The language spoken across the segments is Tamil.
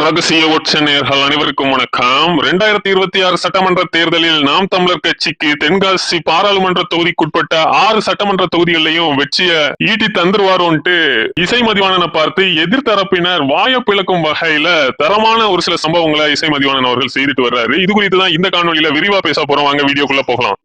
ரகசிய உச்ச நேர்கள் அனைவருக்கும் வணக்கம். இரண்டாயிரத்தி இருபத்தி ஆறு சட்டமன்ற தேர்தலில் நாம் தமிழர் கட்சிக்கு தென்காசி பாராளுமன்ற தொகுதிக்குட்பட்ட ஆறு சட்டமன்ற தொகுதிகளிலையும் வெற்றிய ஈட்டி தந்துருவாரோன்ட்டு இசை மதிவாணனை பார்த்து எதிர்த்தரப்பினர் வாய பிளக்கும் வகையில தரமான ஒரு சில சம்பவங்களை இசை மதிவாணன் அவர்கள் செய்துட்டு வர்றாரு. இது குறித்து தான் இந்த காணொலியில விரிவா பேச போறோம். வாங்க வீடியோக்குள்ள போகலாம்.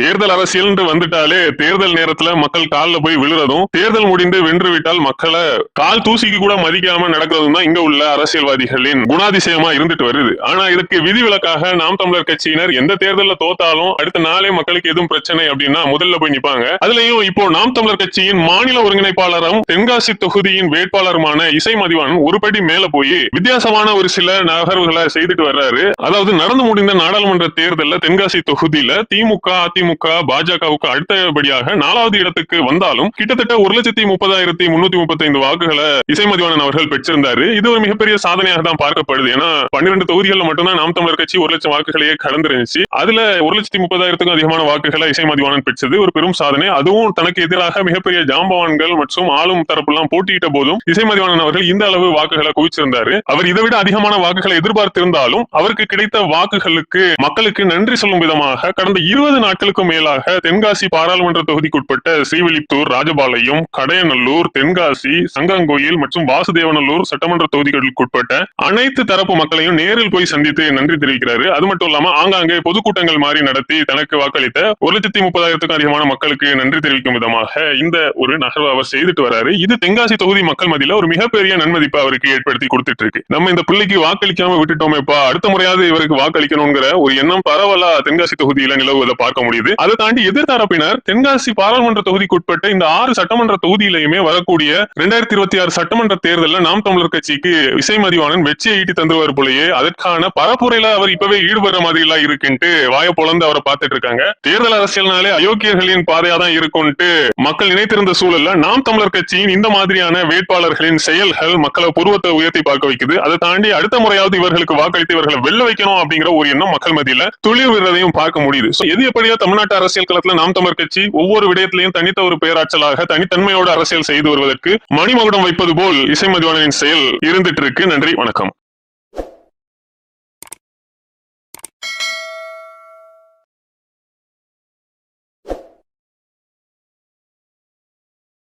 தேர்தல் அரசியல் வந்துட்டாலே தேர்தல் நேரத்துல மக்கள் காலில் போய் விழுறதும் தேர்தல் முடிந்து வென்று விட்டால் மக்களை கால் தூசிக்கு கூட மதிக்காம நடக்கிறதும் தான் இங்க உள்ள அரசியல்வாதிகளின் குணாதிசயமா இருந்துட்டு வருது. ஆனா இதுக்கு விதிவிலக்காக நாம் தமிழர் கட்சியினர் எந்த தேர்தலில் தோத்தாலும் அடுத்த நாளே மக்களுக்கு எதுவும் பிரச்சனை அப்படின்னா முதல்ல போய் நிப்பாங்க. அதுலயும் இப்போ நாம் தமிழர் கட்சியின் மாநில ஒருங்கிணைப்பாளரும் தென்காசி தொகுதியின் வேட்பாளருமான இசை மதிவான் ஒரு படி மேல போய் வித்தியாசமான ஒரு சில நகர்வுகளை செய்துட்டு வர்றாரு. அதாவது நடந்து முடிந்த நாடாளுமன்ற தேர்தலில் தென்காசி தொகுதியில திமுக அதிமுக அதிமுக பாஜகவுக்கு அடுத்தபடியாக நாலாவது இடத்துக்கு வந்தாலும் கிட்டத்தட்ட ஒரு லட்சத்தி முப்பதாயிரத்தி முன்னூத்தி முப்பத்தைந்து வாக்குகளை இசைமதிவாணன் அவர்கள் பெற்றிருந்தாரு. இது ஒரு மிகப்பெரிய சாதனையாக தான் பார்க்கப்படுது. ஏன்னா பன்னிரண்டு தொகுதிகளில் மட்டும்தான் நாம் தமிழர் கட்சி ஒரு லட்சம் வாக்குகளையே கடந்திருந்துச்சு அதுல ஒரு லட்சத்தி முப்பதாயிரத்துக்கும் அதிகமான வாக்குகளை இசைமதிவாணன் பெற்றது ஒரு பெரும் சாதனை. அதுவும் தனக்கு எதிராக மிகப்பெரிய ஜாம்பவான்கள் மற்றும் ஆளும் தரப்புலாம் போட்டியிட்ட போதும் இசைமதிவாணன் அவர்கள் இந்த அளவு வாக்குகளை குவிச்சிருந்தாரு. அவர் இதை விட அதிகமான வாக்குகளை எதிர்பார்த்திருந்தாலும் அவருக்கு கிடைத்த வாக்குகளுக்கு மக்களுக்கு நன்றி சொல்லும் விதமாக கடந்த இருபது நாட்களுக்கும் மேலாக தென்காசி பாராளுமன்ற தொகுதிக்குட்பட்ட ஸ்ரீவில்லிபுத்தூர் ராஜபாளையம் கடையநல்லூர் தென்காசி சங்கங்கோயில் மற்றும் வாசுதேவநல்லூர் சட்டமன்ற தொகுதிகளுக்குட்பட்ட அனைத்து தரப்பு மக்களையும் நேரில் போய் சந்தித்து நன்றி தெரிவிக்கிறாரு. அது மட்டும் இல்லாம ஆங்காங்கே பொதுக்கூட்டங்கள் மாதிரி நடத்தி தனக்கு வாக்களித்த ஒரு லட்சத்தி முப்பதாயிரத்துக்கும் அதிகமான மக்களுக்கு நன்றி தெரிவிக்கும் விதமாக இந்த ஒரு நகர்வு அவர் செய்துட்டு வராரு. இது தென்காசி தொகுதி மக்கள் மத்தியில ஒரு மிகப்பெரிய நன்மதிப்பை அவருக்கு ஏற்படுத்தி கொடுத்துட்டு இருக்கு நம்ம இந்த பிள்ளைக்கு வாக்களிக்காம விட்டுட்டோமேப்பா அடுத்த முறையாவது இவருக்கு வாக்களிக்கணுங்கிற ஒரு எண்ணம் பரவலா தென்காசி தொகுதியில நிலவுவதை பார்க்க முடியுது. அதை தாண்டி எதிர்த்தரப்பினர் தென்காசி பாராளுமன்ற தொகுதிக்குட்பட்ட இந்த ஆறு சட்டமன்ற தொகுதியிலையுமே வரக்கூடிய இரண்டாயிரத்தி இருபத்தி ஆறு சட்டமன்ற தேர்தலில் நாம் தமிழர் கட்சிக்கு விசை மதிவாணன் வெற்றியை ஈட்டி தந்துருவார் போலயே அதற்கான பரப்புரையில அவர் இப்பவே ஈடுபடுற மாதிரி எல்லாம் இருக்குன்ட்டு வாய பொழந்து அவரை பார்த்துட்டு இருக்காங்க. தேர்தல் அரசியல்னாலே அயோக்கியர்களின் பாதையா தான் இருக்கும்ட்டு மக்கள் நினைத்திருந்த சூழல்ல நாம் தமிழர் கட்சியின் இந்த மாதிரியான வேட்பாளர்களின் செயல்கள் மக்களை புருவத்தை உயர்த்தி பார்க்க வைக்குது. அதை தாண்டி அடுத்த முறையாவது இவர்களுக்கு வாக்களித்து இவர்களை வெல்ல வைக்கணும் அப்படிங்கிற ஒரு எண்ணம் மக்கள் மத்தியில துளிர் விடுறதையும் பார்க்க முடியுது. எது எப்படியோ தமிழ் தமிழ்நாட்டு அரசியல் களத்துல நாம் தமிழர் கட்சி ஒவ்வொரு விடயத்திலையும் தனித்த ஒரு பேராற்றலாக தனித்தன்மையோடு அரசியல் செய்து வருவதற்கு மணிமகுடம் வைப்பது போல் இசை மதிவாணனின் செயல் இருந்துட்டு இருக்கு. நன்றி வணக்கம்.